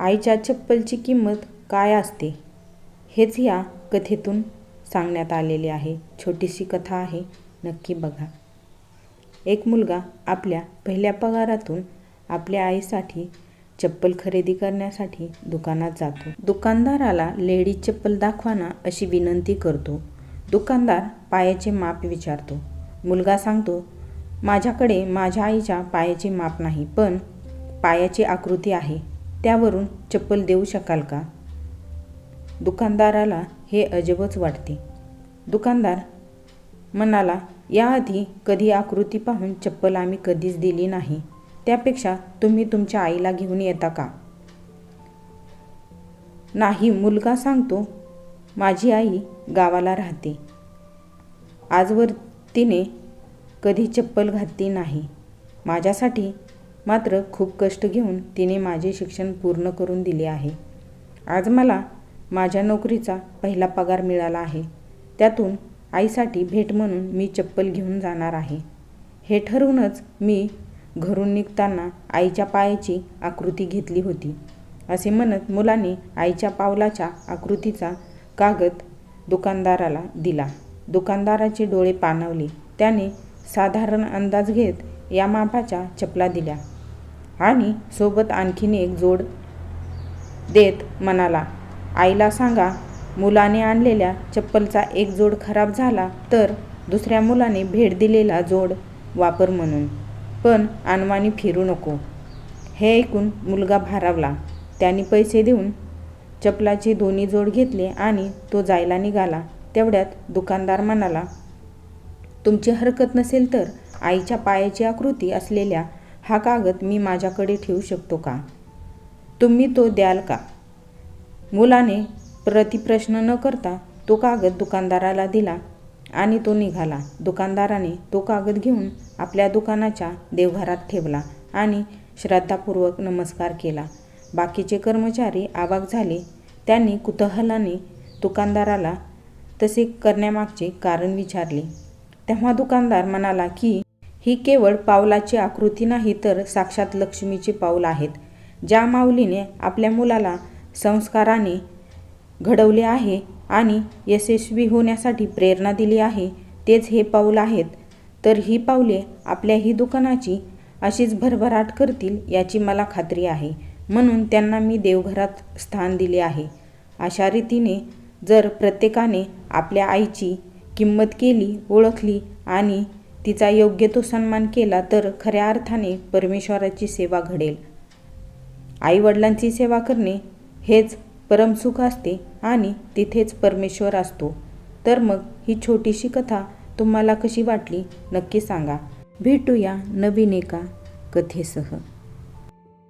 आईच्या चप्पलची किंमत काय असते? हेच या कथेतून सांगण्यात आलेले आहे. छोटीशी कथा आहे. नक्की बघा. एक मुलगा आपल्या पहिल्या पगारातून आपल्या आईसाठी चप्पल खरेदी करण्यासाठी दुकानात जातो. दुकानदाराला लेडीज चप्पल दाखवाना अशी विनंती करतो. दुकानदार पायाचे माप विचारतो. मुलगा सांगतो माझ्याकडे माझ्या आईच्या पायाचे माप नाही पण पायाची आकृती आहे. त्यावरून चप्पल देऊ शकाल का? दुकानदाराला हे अजबच वाटते. दुकानदार म्हणाला याआधी कधी आकृती पाहून चप्पल आम्ही कधीच दिली नाही. त्यापेक्षा तुम्ही तुमच्या आईला घेऊन येता का? नाही मुलगा सांगतो. माझी आई गावाला राहते. आजवर तिने कधी चप्पल घातली नाही. माझ्यासाठी मात्र खूप कष्ट घेऊन तिने माझे शिक्षण पूर्ण करून दिले आहे. आज मला माझ्या नोकरीचा पहिला पगार मिळाला आहे. त्यातून आईसाठी भेट म्हणून मी चप्पल घेऊन जाणार आहे. हे ठरवूनच मी घरून निघताना आईच्या पायाची आकृती घेतली होती. असे म्हणत मुलाने आईच्या पावलाच्या आकृतीचा कागद दुकानदाराला दिला. दुकानदाराचे डोळे पाणवले. त्याने साधारण अंदाज घेत या मापाच्या चपला दिल्या. आणि सोबत आणखीन एक जोड देत म्हणाला आईला सांगा मुलाने आणलेल्या चप्पलचा एक जोड खराब झाला तर दुसऱ्या मुलाने भेट दिलेला जोड वापर म्हणून. पण अनवाणी फिरू नको. हे ऐकून मुलगा भारावला. त्याने पैसे देऊन चपलाचे दोन्ही जोड घेतले आणि तो जायला निघाला. तेवढ्यात दुकानदार म्हणाला तुमची हरकत नसेल तर आईच्या पायाची आकृती असलेल्या हा कागद मी माझ्याकडे ठेवू शकतो का? तुम्ही तो द्याल का? मुलाने प्रतिप्रश्न न करता तो कागद दुकानदाराला दिला आणि तो निघाला. दुकानदाराने तो कागद घेऊन आपल्या दुकानाच्या देवघरात ठेवला आणि श्रद्धापूर्वक नमस्कार केला. बाकीचे कर्मचारी आवाक झाले. त्यांनी कुतूहलाने दुकानदाराला तसे करण्यामागचे कारण विचारले. तेव्हा दुकानदार म्हणाला की ही केवळ पावलाची आकृती नाही तर साक्षात लक्ष्मीचे पाऊल आहेत. ज्या माऊलीने आपल्या मुलाला संस्काराने घडवले आहे आणि यशस्वी होण्यासाठी प्रेरणा दिली आहे तेच हे पाऊल आहेत तर ही पावले आपल्याही दुकानाची अशीच भरभराट करतील याची मला खात्री आहे. म्हणून त्यांना मी देवघरात स्थान दिले आहे. अशा रीतीने जर प्रत्येकाने आपल्या आईची किंमत केली ओळखली आणि तिचा योग्य तो सन्मान केला तर खऱ्या अर्थाने परमेश्वराची सेवा घडेल. आईवडिलांची सेवा करणे हेच परमसुख असते आणि तिथेच परमेश्वर असतो. तर मग ही छोटीशी कथा तुम्हाला कशी वाटली नक्की सांगा. भेटूया नवीन एका कथेसह.